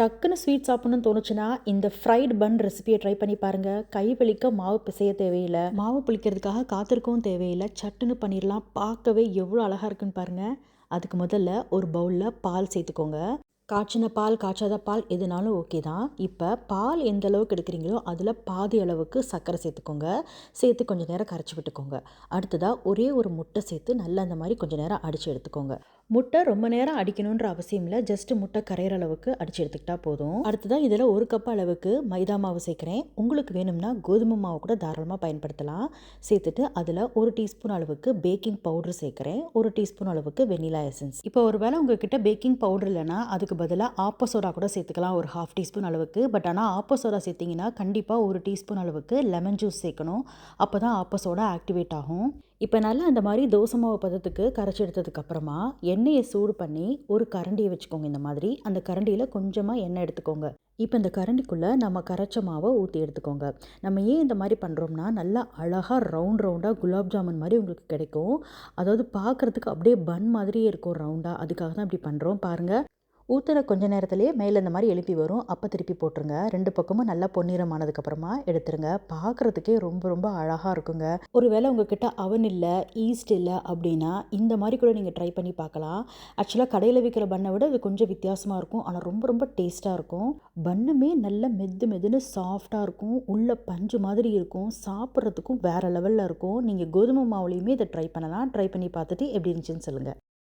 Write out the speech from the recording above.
டக்குன்னு ஸ்வீட் சாப்பிட்ணுன்னு தோணுச்சுன்னா இந்த ஃப்ரைட் பன் ரெசிபியை ட்ரை பண்ணி பாருங்கள் கை வலிக்க மாவு பிசைய தேவையில்லை. மாவு புளிக்கிறதுக்காக காத்திருக்கவும் தேவையில்லை. சட்டுன்னு பண்ணிடலாம். பார்க்கவே எவ்வளோ அழகாக இருக்குன்னு பாருங்கள் அதுக்கு முதல்ல ஒரு பவுலில் பால் சேர்த்துக்கோங்க. காய்ச்சின பால் காய்ச்சாத பால் எதுனாலும் ஓகே தான். இப்போ பால் எந்த அளவுக்கு எடுக்கிறீங்களோ அதில் பாதி அளவுக்கு சர்க்கரை சேர்த்துக்கோங்க. சேர்த்து கொஞ்சம் நேரம் கரைச்சி விட்டுக்கோங்க. அடுத்ததாக ஒரே ஒரு முட்டை சேர்த்து நல்லா அந்த மாதிரி கொஞ்சம் நேரம் அடித்து எடுத்துக்கோங்க. முட்டை ரொம்ப நேரம் அடிக்கணுன்ற அவசியம் இல்லை. ஜஸ்ட் முட்டை கரையிற அளவுக்கு அடித்து எடுத்துக்கிட்டா போதும். அடுத்ததாக இதில் ஒரு கப் அளவுக்கு மைதா மாவு சேர்க்குறேன். உங்களுக்கு வேணும்னா கோதுமை மாவு கூட தாராளமாக பயன்படுத்தலாம். சேர்த்துட்டு அதில் ஒரு டீஸ்பூன் அளவுக்கு பேக்கிங் பவுடர் சேர்க்குறேன். ஒரு டீஸ்பூன் அளவுக்கு வெனிலா எசன்ஸ் இப்போ ஒரு வேளை உங்ககிட்ட பேக்கிங் பவுடர் இல்லைன்னா அதுக்கு பதிலாக ஆப்போ சோடா கூட சேர்த்துக்கலாம். ஒரு ஹாஃப் டீஸ்பூன் அளவுக்கு. பட் ஆனால் ஆப்போ சோடா சேர்த்திங்கன்னா கண்டிப்பாக ஒரு டீஸ்பூன் அளவுக்கு லெமன் ஜூஸ் சேர்க்கணும். அப்போ தான் ஆப்போ சோடா ஆக்டிவேட் ஆகும். இப்போ நல்லா அந்த மாதிரி தோசை மாவு பதத்துக்கு கரைச்சி எடுத்ததுக்கப்புறமா எண்ணெயை சூடு பண்ணி ஒரு கரண்டியை வச்சுக்கோங்க இந்த மாதிரி. அந்த கரண்டியில் கொஞ்சமாக எண்ணெய் எடுத்துக்கோங்க. இப்போ இந்த கரண்டிக்குள்ளே நம்ம கரைச்ச மாவை ஊற்றி எடுத்துக்கோங்க. நம்ம ஏன் இந்த மாதிரி பண்ணுறோம்னா நல்லா அழகாக ரவுண்ட் ரவுண்டாக குலாப் ஜாமுன் மாதிரி உங்களுக்கு கிடைக்கும். அதாவது பார்க்குறதுக்கு அப்படியே பன் மாதிரியே இருக்கும் ரவுண்டாக அதுக்காக தான் இப்படி பண்ணுறோம் பாருங்கள் ஊற்றுற கொஞ்ச நேரத்துலேயே மேலே இந்த மாதிரி எழுப்பி வரும். அப்போ திருப்பி போட்டுருங்க. ரெண்டு பக்கமும் நல்லா பொன்னிறம் ஆனதுக்கப்புறமா எடுத்துருங்க. பார்க்குறதுக்கே ரொம்ப ரொம்ப அழகாக இருக்குங்க. ஒருவேளை உங்ககிட்ட அவன் இல்லை ஈஸ்ட் இல்லை அப்படின்னா இந்த மாதிரி கூட நீங்கள் ட்ரை பண்ணி பார்க்கலாம். ஆக்சுவலாக கடையில் விற்கிற பண்ணை விட இது கொஞ்சம் வித்தியாசமாக இருக்கும். ஆனால் ரொம்ப ரொம்ப டேஸ்ட்டாக இருக்கும். பண்ணுமே நல்ல மெது மெதுன்னு சாஃப்டாக இருக்கும். உள்ள பஞ்சு மாதிரி இருக்கும். சாப்பிட்றதுக்கும் வேறு லெவலில் இருக்கும். நீங்கள் கோதுமை மாவுலேயுமே இதை ட்ரை பண்ணலாம். ட்ரை பண்ணி பார்த்துட்டு எப்படி இருந்துச்சுன்னு சொல்லுங்கள்